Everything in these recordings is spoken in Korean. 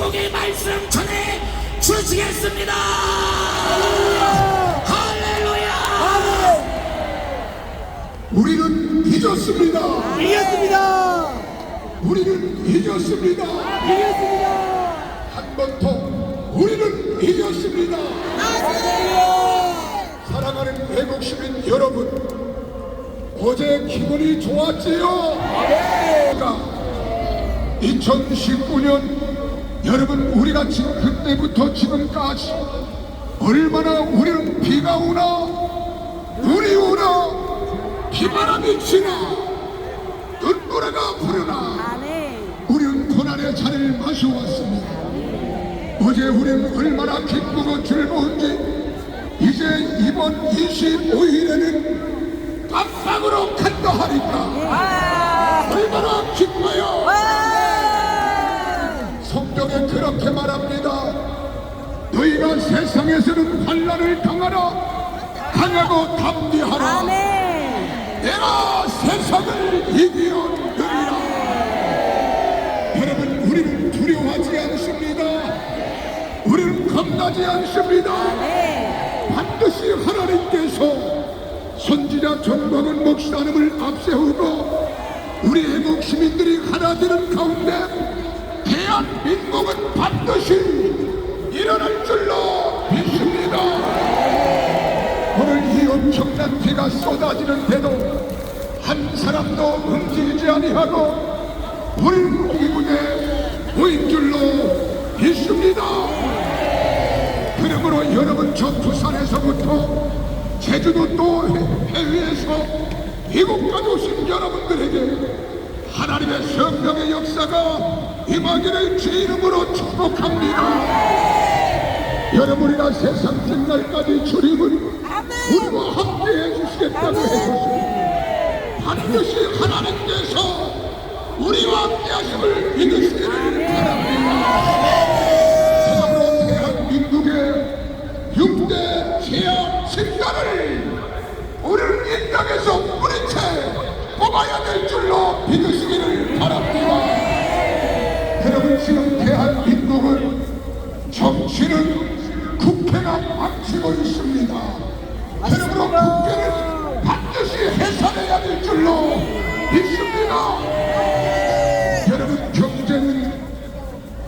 축복의 말씀 전해 주시겠습니다. 할렐루야. 우리는 이겼습니다. 이겼습니다. 우리는 이겼습니다. 이겼습니다. 한 번 더 우리는 이겼습니다. 사랑하는 외국 시민 여러분 어제 기분이 좋았지요? 가 2019년 여러분 우리가 지금 그때부터 지금까지 얼마나 우리는 비가 오나 눈이 오나 비바람이 치나 눈보라가 부르나. 우리는 고난의 잔을 마셔왔습니다. 어제 우리는 얼마나 기쁘고 즐거운지 이제 이번 25일에는 깜빡으로 간다 하니까 그렇게 말합니다. 너희가 세상에서는 환란을 당하라 강하고 담대하라. 내가 세상을 이기었느니라 여러분 우리는 두려워하지 않습니다 우리는 겁나지 않습니다 네. 반드시 하나님께서 선지자 정광훈 목사님을 앞세우고 우리 애국 시민들이 하나 되는 가운데 대한민국은 반드시 일어날 줄로 믿습니다 오늘 이 엄청난 비가 쏟아지는데도 한 사람도 움직이지 아니하고 우리는 이곳에 모인 줄로 믿습니다. 그러므로 여러분 저 부산에서부터 제주도 또 해- 해외에서 이곳까지 오신 여러분들에게 하나님의 성령의 역사가 임하기를 주 이름으로 축복합니다. 여러분이나 세상 끝날까지 주님은 우리와 함께 해주시겠다고 해주십니다. 반드시 하나님께서 우리와 함께 하심을 믿으시기를 바랍니다. 참으로 대한민국의 6대 재앙 진단을 우리는 이 땅에서 뿌리채 뽑아야 될 줄로 믿으시기를 바랍니다. 여러분 지금 대한민국은 정치는 국회가 망치고 있습니다. 그러므로 국회는 반드시 해산해야 될 줄로 믿습니다. 여러분 경제는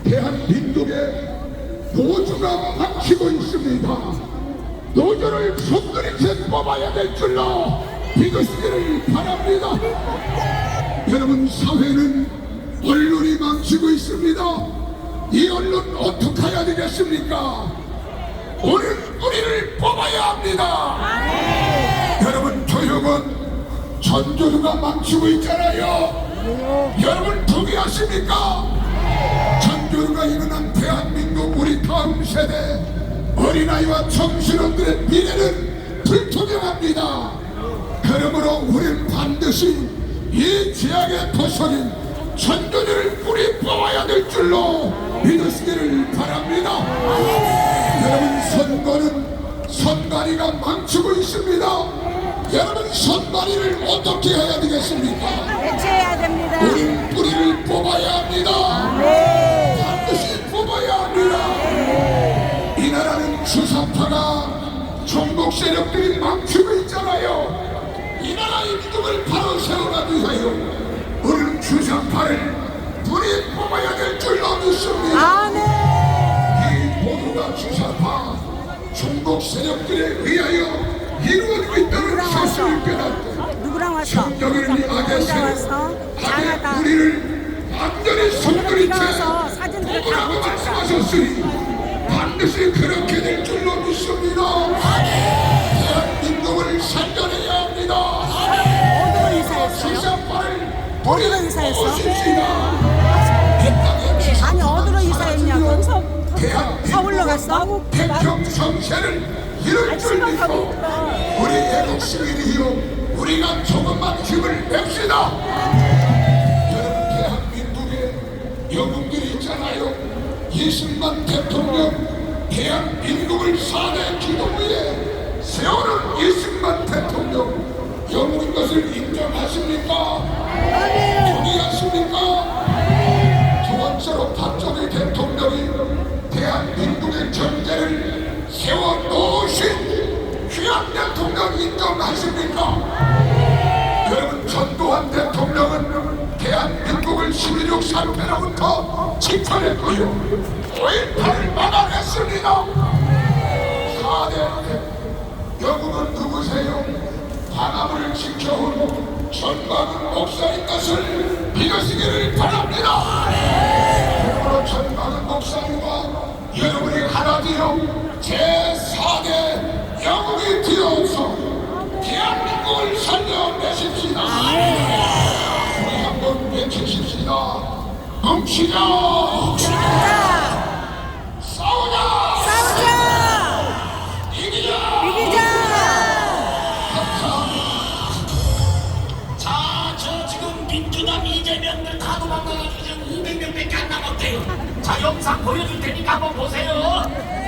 대한민국의 노조가 막히고 있습니다. 노조를 손들이 채 뽑아야 될 줄로 믿으시기를 바랍니다. 여러분 사회는 언론이 망치고 있습니다. 이 언론 어떻게 해야 되겠습니까? 우리는 우리를 뽑아야 합니다. 여러분 교육은 전교조가 망치고 있잖아요. 여러분 동의하십니까? 전교조가 일어난 대한민국 우리 다음 세대 어린아이와 청소년들의 미래는 불투명합니다. 그러므로 우리는 반드시 이 제약에 벗어진 전교조를 뿌리 뽑아야 될 줄로 믿으시기를 바랍니다. 여러분 선거는 선관위가 망치고 있습니다. 여러분 선관위를 어떻게 해야 되겠습니까? 해체해야 됩니다. 우리는 뿌리를 뽑아야 합니다. 네. 반드시 뽑아야 합니다. 이 나라는 주사파가 종북 세력들이 망치고 있잖아요. 이 나라의 믿음을 바로 세워가기 위하여 우리는 주사파를 뿌리 뽑아야 될 줄로 믿습니다. 아멘. 이 모두가 주사파 중국 세력들에 의하여 이루어지고 있다는 사실을? 깨닫고 왔어? 성경이라는 악의 세력? 악의. 우리를 완전히 손들이 채 뽑으라고. 말씀하셨으니 반드시 그렇게 될 줄로 믿습니다 어디로 이사했어? 아니 어디로 이사했냐고? 서울로 갔어? 태평 정세를 이룰 줄 믿고 우리 애국 시민이요 우리가 조금만 힘을 냅시다 여러분 대한민국에 영웅들이 있잖아요 20만 대통령 대한민국을 사대 기동 위에 세우는 20만 대통령 영웅인 것을 인정하십니까? 동의하십니까? 두 번째로 박정희 대통령이 대한민국의 경제를 세워놓으신 귀한 대통령 인정하십니까? 여러분 전두환 대통령은 대한민국을 12.6 사태로부터 지켜냈고요 5.18을 막아냈습니다 4대 영웅은 누구세요? 하나님을 지켜온 전광훈 목사인 것을 믿으시기를 바랍니다. 그러므로 전광훈 목사님과 여러분이 하나 되어 제4대 영웅이 되어서 대한민국을 살려내십시다. 우리 한번 외치십시다. 뭉치자 영상 보여줄 테니까 한번 보세요.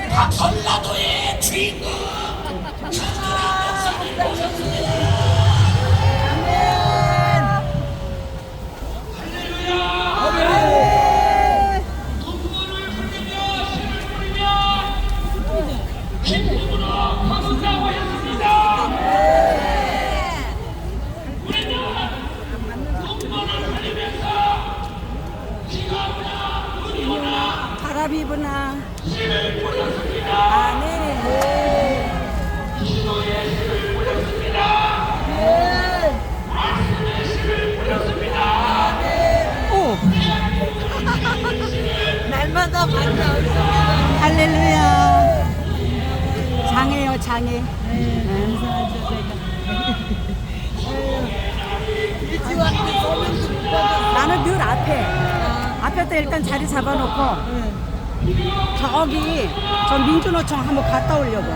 다 전라도의 주인공 할렐루야. 장애요, 장애. 나는 늘 앞에. 앞에 때 일단 자리 잡아놓고 저기 저 민주노총 한번 갔다 오려고.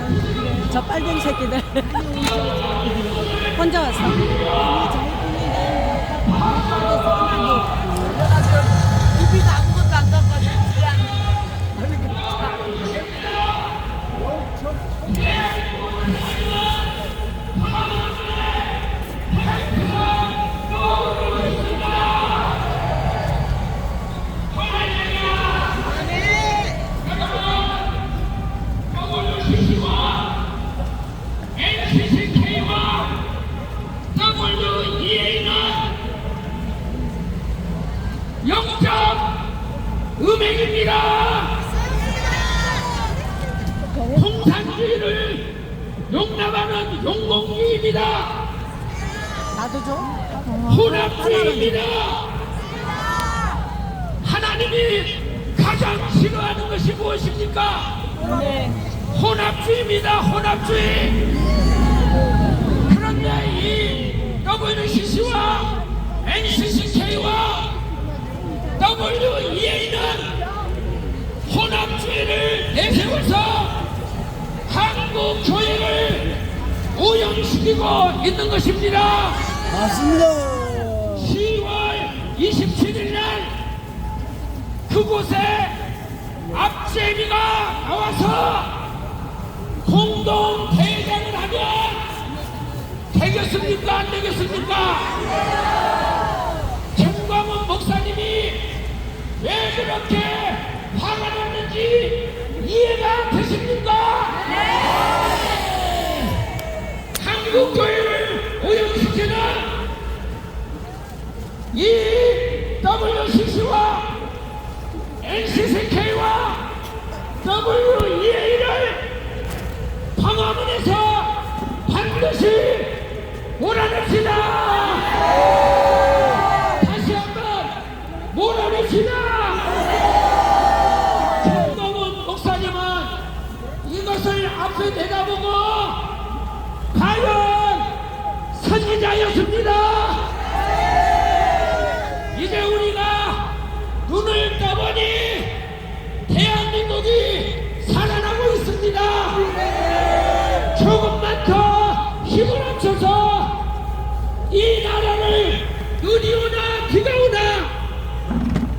저 빨갱이 새끼들. 혼자 왔어. 누맹입니다. 공산주의를 용납하는 용공주의입니다. 나도 좀. 혼합주의입니다. 하나님이 가장 싫어하는 것이 무엇입니까? 네. 혼합주의입니다. 혼합주의. 그런데 이 WCC와 NCCK와 WEA는 혼합주의를 내세워서 한국 교회를 오염시키고 있는 것입니다. 맞습니다. 10월 27일 날 그곳에 앞제비가 나와서 공동 대회를 하면 되겠습니까? 안 되겠습니까? 김광훈 목사님이 왜 그렇게 화가 났는지 이해가 되십니까? 한국 교회를 오염시키는 이 WCC와 NCCK와 WEA를 방화문에서 조금만 더 힘을 합쳐서 이 나라를 눈이 오나 비가 오나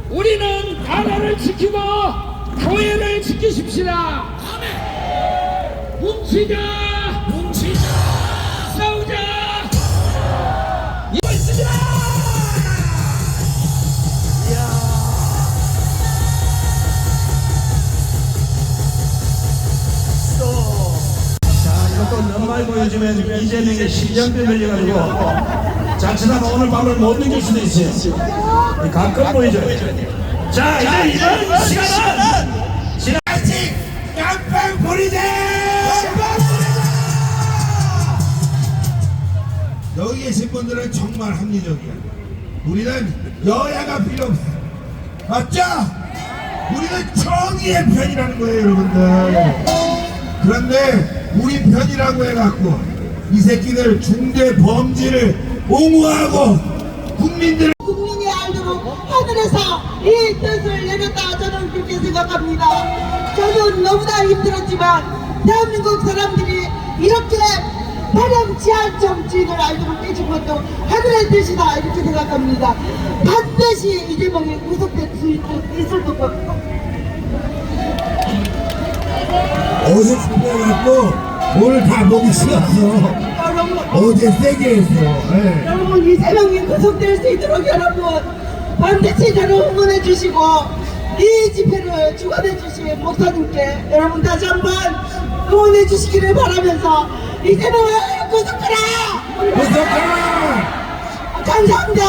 우리는 나라를 지키고 교회를 지키십시다. 뭉치자. 뭉치자. 말 보여주면 이재명의 신장병 걸려가지고 자칫하면 오늘 밤을 못 느낄 수도 있어요. 가끔 보여줘요. 자, 이제 이번 시간은 지난 아직 깜빵 부리자! 여기 계신 분들은 정말 합리적이야. 우리는 여야가 필요 없어. 맞죠? 우리는 정의의 편이라는 거예요, 여러분들. 그런데 우리 편이라고 해갖고 이 새끼들 중대 범죄를 옹호하고 국민들 국민이 알도록 하늘에서 이 뜻을 내렸다 저는 그렇게 생각합니다. 저는 너무나 힘들었지만 대한민국 사람들이 이렇게 파렴치 않 정치인을 알도록 해준 것도 하늘의 뜻이다 이렇게 생각합니다. 반드시 이재명이 구속될 수 있, 있을 것 같고 어제 준비해갖고 오늘 다 싫었어. 여러분 어제 세게 했어. 예. 여러분 이재명이 구속될 수 있도록 여러분 반드시 저를 응원해 주시고 이 집회를 주관해 주신 목사님께 여러분 다시 한번 응원해 주시기를 바라면서 이재명을 구속하라 구속하라! 감사합니다.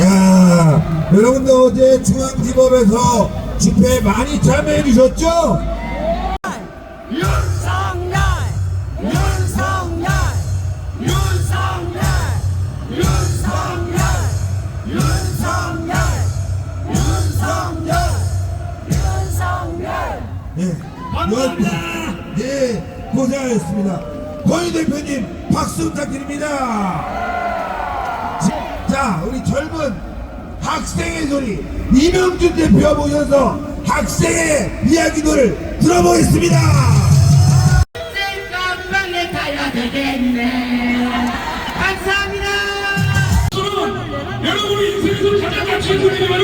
야, 여러분들 어제 중앙지법에서 집회에 많이 참여해 주셨죠? 윤석열! 윤석열! 윤석열! 윤석열! 윤석열! 윤석열! 윤석열! 네. 감사합니다. 네, 고생하셨습니다. 권희 대표님 박수 부탁드립니다. 자, 우리 젊은 학생의 소리 이명준 대표가 모셔서 학생의 이야기를 들어보겠습니다. 감사합니다. 저는 여러분이 인생에서 가장 가치 있는 일이 바로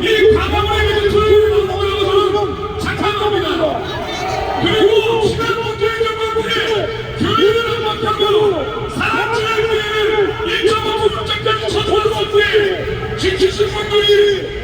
이 가방을 내는 소리를 먹는 것은 착한 겁니다. 그리고 시간 문제에 정확해 교회를 압박하고 사람 지낼 때에는 1.5%까지 쳐들어서 지키신 분들이